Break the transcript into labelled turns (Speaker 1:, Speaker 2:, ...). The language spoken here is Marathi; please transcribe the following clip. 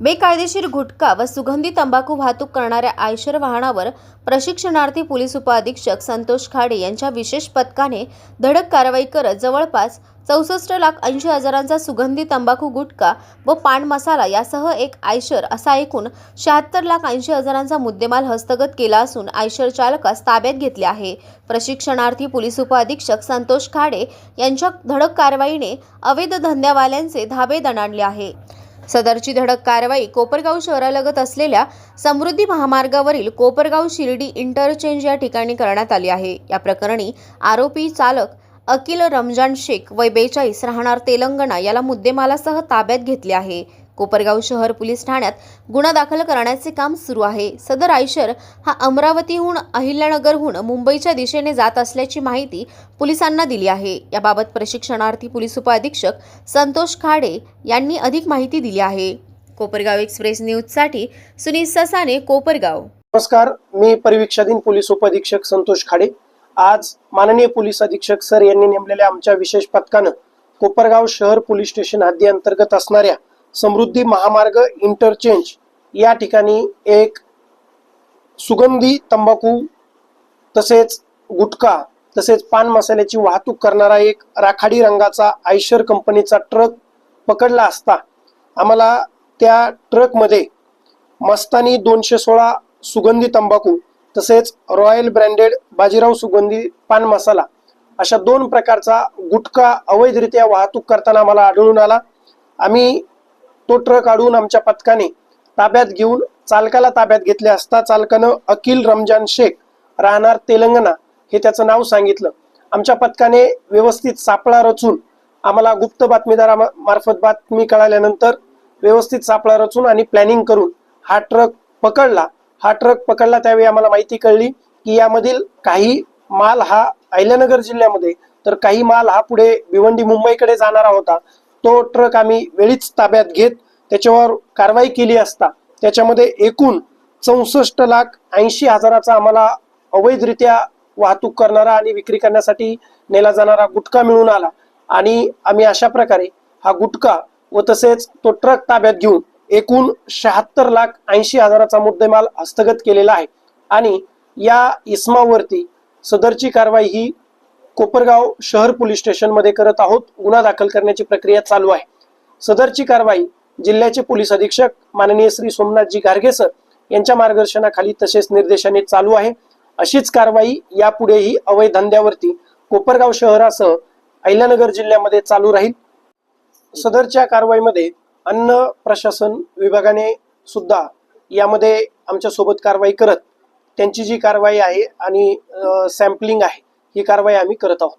Speaker 1: बेकायदेशीर गुटखा व सुगंधी तंबाखू वाहतूक करणाऱ्या आयशर वाहनावर प्रशिक्षणार्थी पोलीस उपअधीक्षक संतोष खाडे यांच्या विशेष पथकाने धडक कारवाई करत जवळपास चौसष्ट लाख ऐंशी हजारांचा सुगंधी तंबाखू गुटखा व पान मसाला यासह एक आयशर असा एकूण शहात्तर लाख ऐंशी हजारांचा मुद्देमाल हस्तगत केला असून आयशर चालकास ताब्यात घेतले आहे. प्रशिक्षणार्थी पोलीस उपअधीक्षक संतोष खाडे यांच्या धडक कारवाईने अवैध धंद्यावाल्यांचे धाबे दणाणले आहे. सदरची धडक कारवाई कोपरगाव शहरालगत असलेल्या समृद्धी महामार्गावरील कोपरगाव शिर्डी इंटरचेंज या ठिकाणी करण्यात आली आहे. या प्रकरणी आरोपी चालक अकिल रमजान शेख वय बेचाळीस राहणार तेलंगणा याला मुद्देमालासह ताब्यात घेतले आहे. कोपरगाव शहर पोलीस ठाण्यात गुन्हा दाखल करण्याचे काम सुरू आहे. सदर आयशर हा अमरावतीहून अहिल्यानगरहून मुंबईच्या दिशेने जात असल्याची माहिती पोलिसांना दिली आहे. याबाबत प्रशिक्षणार्थी पोलीस उपअधीक्षक संतोष खाडे यांनी अधिक माहिती दिली आहे. कोपरगाव एक्सप्रेस न्यूजसाठी सुनील ससाने कोपरगाव.
Speaker 2: नमस्कार मी परिवीक्षाधीन पोलीस उपअधीक्षक संतोष खाडे. आज माननीय पोलीस अधीक्षक सर यांनी नेमलेल्या आमच्या विशेष पथकानं कोपरगाव शहर पोलीस स्टेशन हद्दी अंतर्गत असणाऱ्या समृद्धी महामार्ग इंटरचेंज या ठिकाणी एक सुगंधी तंबाखू तसेच गुटखा तसेच पान मसाल्याची वाहतूक करणारा एक राखाडी रंगाचा आयशर कंपनीचा ट्रक पकडला असता आम्हाला त्या ट्रकमध्ये मस्तानी दोनशे सोळा सुगंधी तंबाखू तसेच रॉयल ब्रँडेड बाजीराव सुगंधी पान मसाला अशा दोन प्रकारचा गुटखा अवैधरित्या वाहतूक करताना आम्हाला आढळून आला. आम्ही तो ट्रक अडवून आमच्या पथकाने ताब्यात घेऊन चालकाला ताब्यात घेतले असता चालकानं अकिल रमजान शेख राहणार तेलंगणा हे त्याचं नाव सांगितलं. आमच्या पथकाने व्यवस्थित सापळा रचून आम्हाला गुप्त बातमीदारा मार्फत बातमी कळाल्यानंतर व्यवस्थित सापळा रचून आणि प्लॅनिंग करून हा ट्रक पकडला. हा ट्रक पकडला त्यावेळी आम्हाला माहिती कळली की यामधील काही माल हा अहिल्यानगर जिल्ह्यामध्ये तर काही माल हा पुढे भिवंडी मुंबईकडे जाणारा होता. तो ट्रक आम्ही वेळीच ताब्यात घेत त्याच्यावर कारवाई केली असता त्याच्यामध्ये एकूण चौसष्ट लाख ऐंशी हजाराचा आम्हाला अवैधरित्या वाहतूक करणारा आणि विक्री करण्यासाठी नेला जाणारा गुटखा मिळून आला. आणि आम्ही अशा प्रकारे हा गुटखा व तसेच तो ट्रक ताब्यात घेऊन एकूण शहात्तर लाख ऐंशी हजाराचा मुद्देमाल हस्तगत केलेला आहे. आणि या इस्मावरती सदरची कारवाई ही कोपरगाव शहर पोलीस स्टेशनमध्ये करत आहोत. गुन्हा दाखल करण्याची प्रक्रिया चालू आहे. सदरची कारवाई जिल्ह्याचे पोलीस अधीक्षक माननीय श्री सोमनाथजी गारगे सर यांच्या मार्गदर्शनाखाली तसेच निर्देशाने चालू आहे. अशीच कारवाई यापुढेही अवैध धंद्यावरती कोपरगाव शहरासह अहिल्यानगर जिल्ह्यामध्ये चालू राहील. सदरच्या कारवाईमध्ये अन्न प्रशासन विभागाने सुद्धा यामध्ये आमच्यासोबत कारवाई करत त्यांची जी कारवाई आहे आणि सॅम्पलिंग आहे ही कारवाई आम्ही करत आहोत.